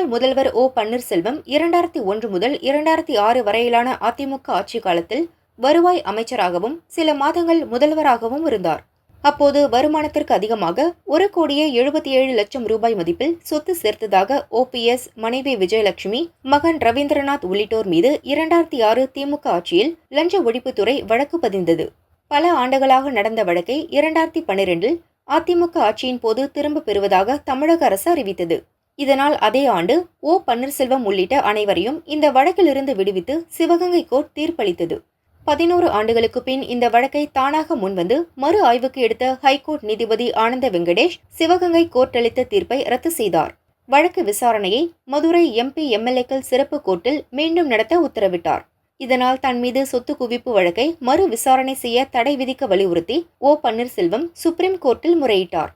முன்னாள் முதல்வர் ஓ. பன்னீர்செல்வம் இரண்டாயிரத்தி ஒன்று முதல் இரண்டாயிரத்தி ஆறு வரையிலான அதிமுக ஆட்சி காலத்தில் வருவாய் அமைச்சராகவும் சில மாதங்கள் முதல்வராகவும் இருந்தார். அப்போது வருமானத்திற்கு அதிகமாக ஒரு கோடியே எழுபத்தி ஏழு லட்சம் ரூபாய் மதிப்பில் சொத்து சேர்த்ததாக ஓபிஎஸ் மனைவி விஜயலட்சுமி மகன் ரவீந்திரநாத் உள்ளிட்டோர் மீது இரண்டாயிரத்தி ஆறு திமுக ஆட்சியில் லஞ்ச ஒழிப்புத்துறை வழக்கு பதிந்தது. பல ஆண்டுகளாக நடந்த வழக்கை இரண்டாயிரத்தி பன்னிரெண்டில் அதிமுக ஆட்சியின் போது திரும்ப பெறுவதாக தமிழக அரசு அறிவித்தது. இதனால் அதே ஆண்டு ஓ. பன்னீர்செல்வம் உள்ளிட்ட அனைவரையும் இந்த வழக்கிலிருந்து விடுவித்து சிவகங்கை கோர்ட் தீர்ப்பளித்தது. பதினோரு ஆண்டுகளுக்கு பின் இந்த வழக்கை தானாக முன்வந்து மறு ஆய்வுக்கு எடுத்த ஹைகோர்ட் நீதிபதி ஆனந்த வெங்கடேஷ் சிவகங்கை கோர்ட் அளித்த தீர்ப்பை ரத்து செய்தார். வழக்கு விசாரணையை மதுரை எம்பி எம்எல்ஏக்கள் சிறப்பு கோர்ட்டில் மீண்டும் நடத்த உத்தரவிட்டார். இதனால் தன் மீது சொத்து குவிப்பு வழக்கை மறு விசாரணை செய்ய தடை விதிக்க வலியுறுத்தி ஓ. பன்னீர்செல்வம் சுப்ரீம் கோர்ட்டில் முறையிட்டார்.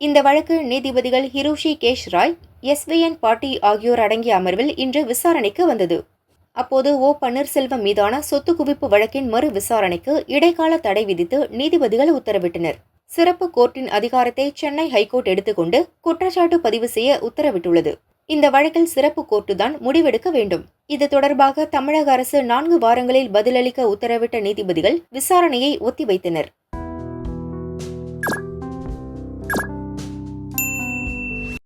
இந்த வழக்கு நீதிபதிகள் ஹிரோஷி கேஷ் ராய் எஸ்விஎன் பாட்டி ஆகியோர் அடங்கிய அமர்வில் இன்று விசாரணைக்கு வந்தது. அப்போது ஓ. பன்னீர்செல்வம் மீதான சொத்து குவிப்பு வழக்கின் மறு விசாரணைக்கு இடைக்கால தடை விதித்து நீதிபதிகள் உத்தரவிட்டனர். சிறப்பு கோர்ட்டின் அதிகாரத்தை சென்னை ஹைகோர்ட் எடுத்துக்கொண்டு குற்றச்சாட்டு பதிவு செய்ய உத்தரவிட்டுள்ளது. இந்த வழக்கில் சிறப்பு கோர்ட்டுதான் முடிவெடுக்க வேண்டும். இது தொடர்பாக தமிழக அரசு நான்கு வாரங்களில் பதிலளிக்க உத்தரவிட்ட நீதிபதிகள் விசாரணையை ஒத்திவைத்தனர்.